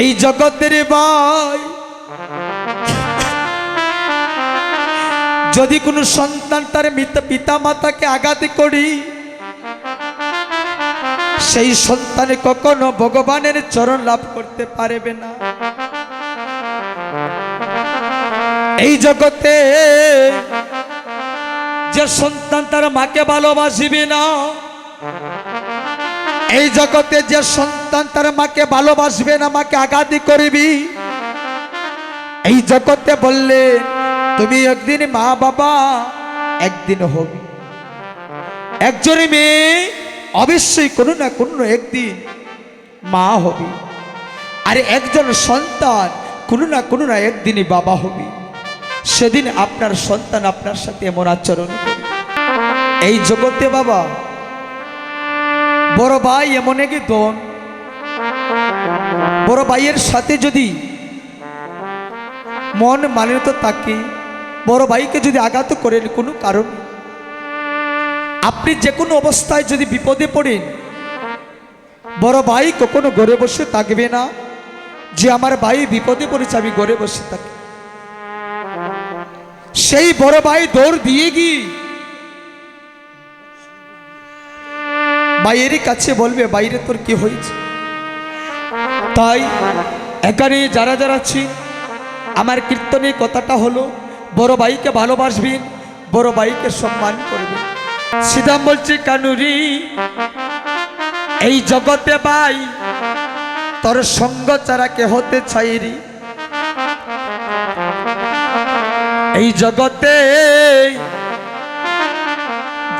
এই জগতের ভাই, যদি কোনো সন্তান তার পিতা মাতাকে আঘাত করি, সেই সন্তানে কখনো ভগবানের চরণ লাভ করতে পারবে না। এই জগতে যে সন্তান তার মাকে ভালোবাসিবে না এই জগতে যে সন্তান তার মাকে ভালোবাসবে না, মাকে আঘাতি করবি। এই জগতে বললে, তুমি একদিন মা বাবা, একদিন হবি। একজন মেয়ে অবশ্যই কোনো না কোনো একদিন মা হবি। আর একজন সন্তান কোনো না কোনো না একদিনই বাবা হবি। সেদিন আপনার সন্তান আপনার সাথে এমন আচরণ করবে। এই জগতে বাবা বড় ভাই এমন একজন বড় ভাইয়ের সাথে যদি মন মানিত তাকে বড় ভাইকে যদি আঘাত করেন কোনো কারণ, আপনি যে কোনো অবস্থায় যদি বিপদে পড়েন, বড় ভাই কখনো ঘরে বসে থাকবে না। যে আমার ভাই বিপদে পড়েছে, আমি ঘরে বসে থাকি। সেই বড় ভাই দৌড় দিয়ে গিয়ে বাইরের কাছে বলবে, বাইরে তোর কি হয়েছে? তাই এখানে যারা যারা আছি, আমার কীর্তনে কথাটা হলো, বড় ভাইকে ভালোবাসবেন বড় ভাইকে সম্মান করবেন সিদাম বলছি, কানুরি, এই জগতে ভাই, তোর সঙ্গ ছাড়া কে হতে চাইরি এই জগতে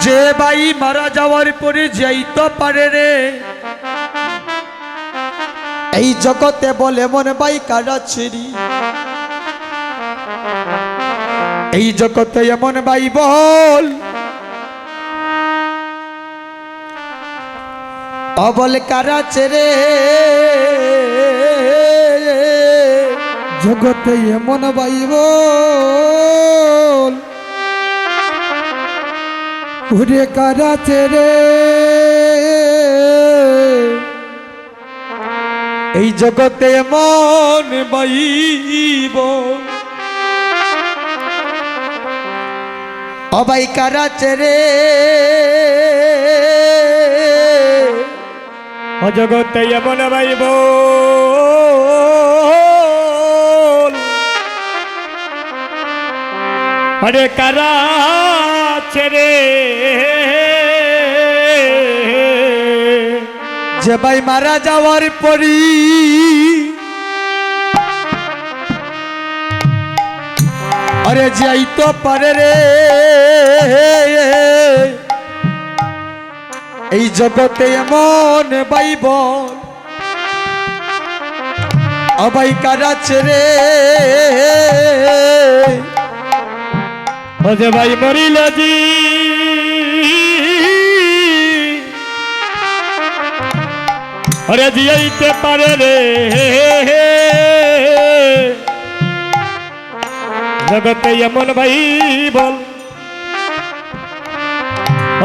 যে ভাই মারা যাওয়ার পরে যাইতে পারে রে। এই জগতে বলে মনে ভাই কারা ছিড়ি? এই জগতে এমন ভাই বল। অবল কারা ছেড়ে? জগতে এমন ভাই বল। ঘুরে কারা ছেড়ে এই জগতে এমন বাইব। অবাই কারা ছেড়ে অজগতে এমন বাইব। আরে কারা ছেড়ে যে ভাই মারা যাওয়ার পরি আরে যাই তো পারে রে। এই জগতে এমন বাইব অবাই কারা ছেড়ে ওজে ভাই মরিল জি। আরে জিয়াইতে পারে রে। জগতে এমন ভাই বল।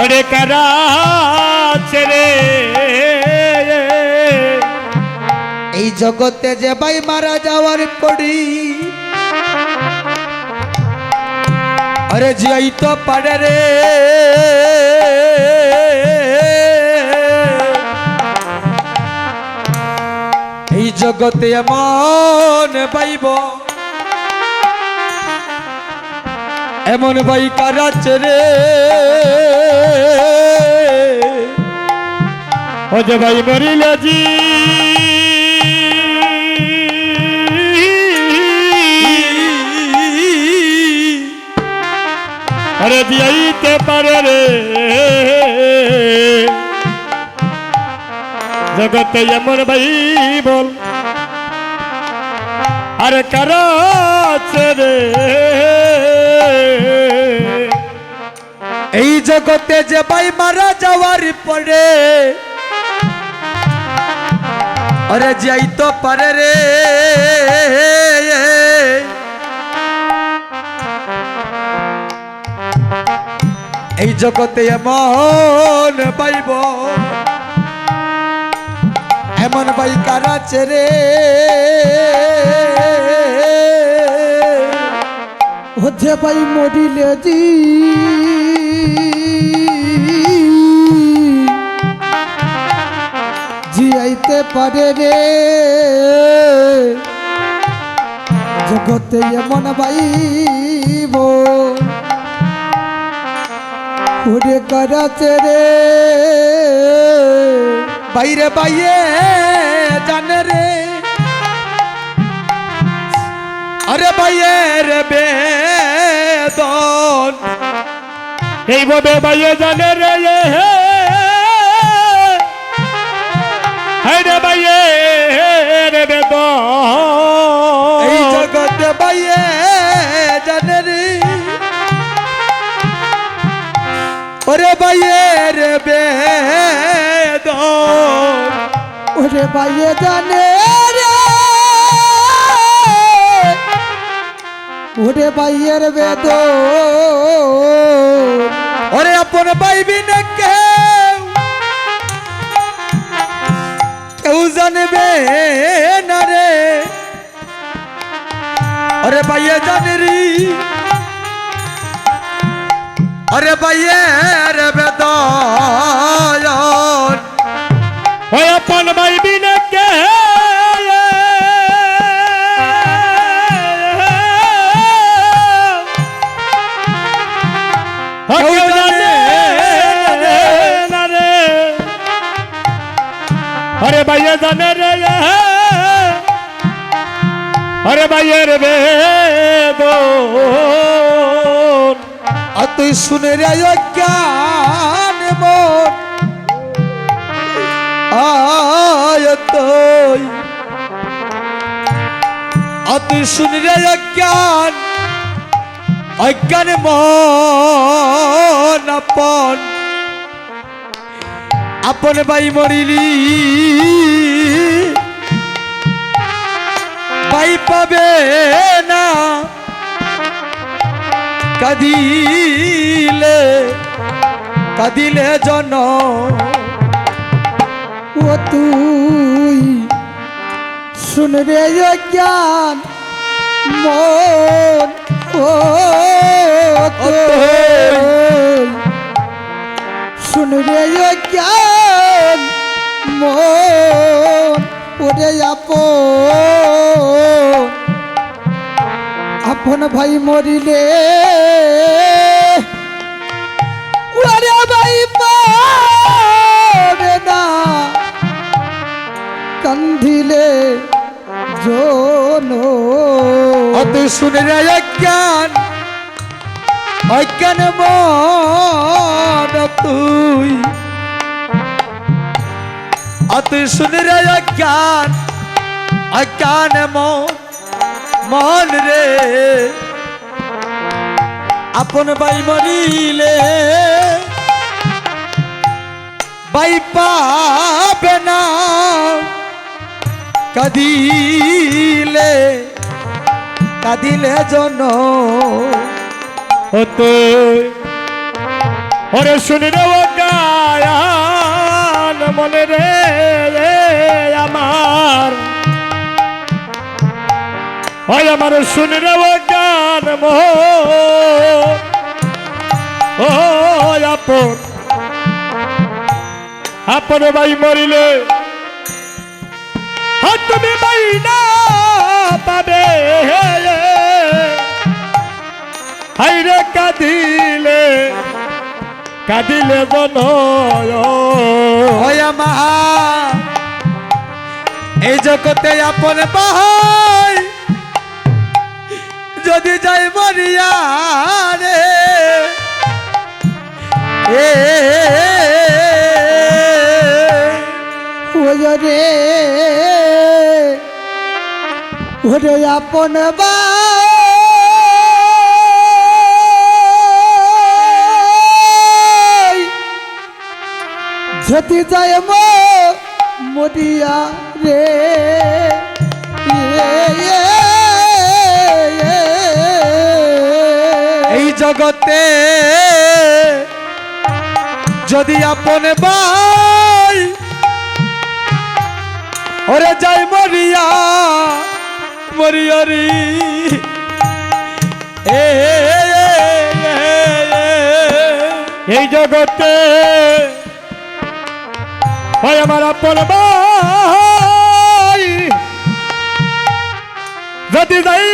আরে কারা ছেড়ে এই জগতে যে ভাই মারা যাওয়ার পরি আরে যাইতো পারে রে এই জগতে এমন পাইব এমন ভাই কারা রে ওজে ভাই মরিল জি আরে দিয়াইতে পারে রে। জগতে এমন ভাই বল আরে কারা রে? এই জগতে যে ভাই মারা যাওয়ার পরে আরে যাইতো পারে রে। এই জগতে এমন পাইব। এমন ভাই কারা চেরে। হচ্ছে ভাই মরিলে জি। জিয়াইতে পারে রে। জগতে এমন বাইব উড়ে করাছে রে। বাইরে বাইয়ে জানে রে। আরে বাইয়ে রে বেদন। এইভাবে বাইয়ে জানে রে। হে বাইয়ে রে বেদ এই জগতে বাইয়ে ওরে বাইয়ে রে বেদন ওরে ভাইয়ে জানে রে। ওরে ভাইয়ের বেদ। ওরে আপন পাইবি না কেউ কেউ জানবে না রে। ওরে ভাইয়ে জানে রি। ওরে ভাইয়ে রে বেদন ওই আপন ভাই বিনে কে? কেউ জানে না রে আরে ভাইয়া জানে রে আরে তুই শুনে রে জ্ঞান মন। আয় তুই আর তুই শুনে রে জ্ঞান অজ্ঞান। মন আপন। আপন বাই মরিলি। বাই পাবে না। কাদিলে কাদিলে জন। ও তুই শুন রে জ্ঞান মন ও তুই শুন রে জ্ঞান মন ওরে আপন। আপন ভাই মরিলে ওরে ভাই না। কান্দিলে জন অত শুনে অজ্ঞান অজ্ঞান মন তুই। অত শুনে অজ্ঞান অজ্ঞান মন মন রে। আপন বাই মরিলে বাই পাবে না কাদিলে কাদিলে জন হতো ওরে শুনি রে গায়ান মনে রে আমার ওই আমার শুনি রে গান মোহ ও আপন আপন ভাই মরিলে। তুমি ভাই না পাবে। হাইরে কাঁদিলে কাঁদিলে হয়া মাহা এই জগতে আপন পাহাই যদি যাই মরিয়া রে, এ ওরে ওরে আপন বাই যদি যায় মো মরিয়া রে। এই জগতে যদি আপন ভাই ওরে যাই মরিয়া মরিয়রি এই জগতে ভাই আমার আপন ভাই। যদি যাই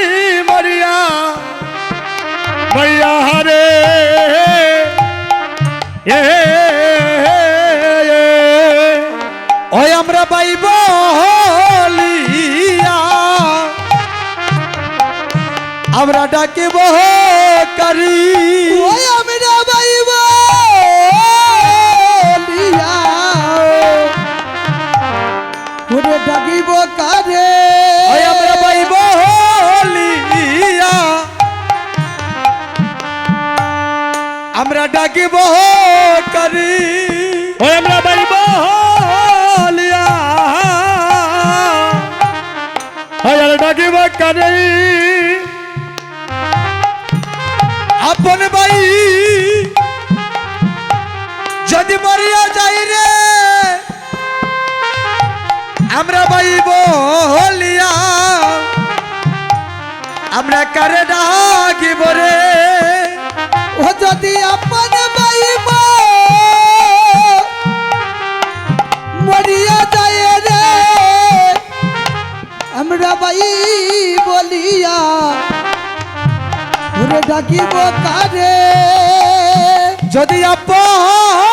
মরিয়া মরিয়া হারে। এ। ওই আমরা পাইব ডাকিব কারি আমরা বাইব ওরে ডাকিব কারে আমরা বাইব হলিয়া আমরা ডাকিব কারি আমরা বাইব হলিয়া ডাকিব কারি হলিয়া আমরা কারে ডাকিব রে? ও যদি আপন বাইব মরিয়া যায় রে। আমরা বাই বলিয়া ডাকিব কারে? যদি আপন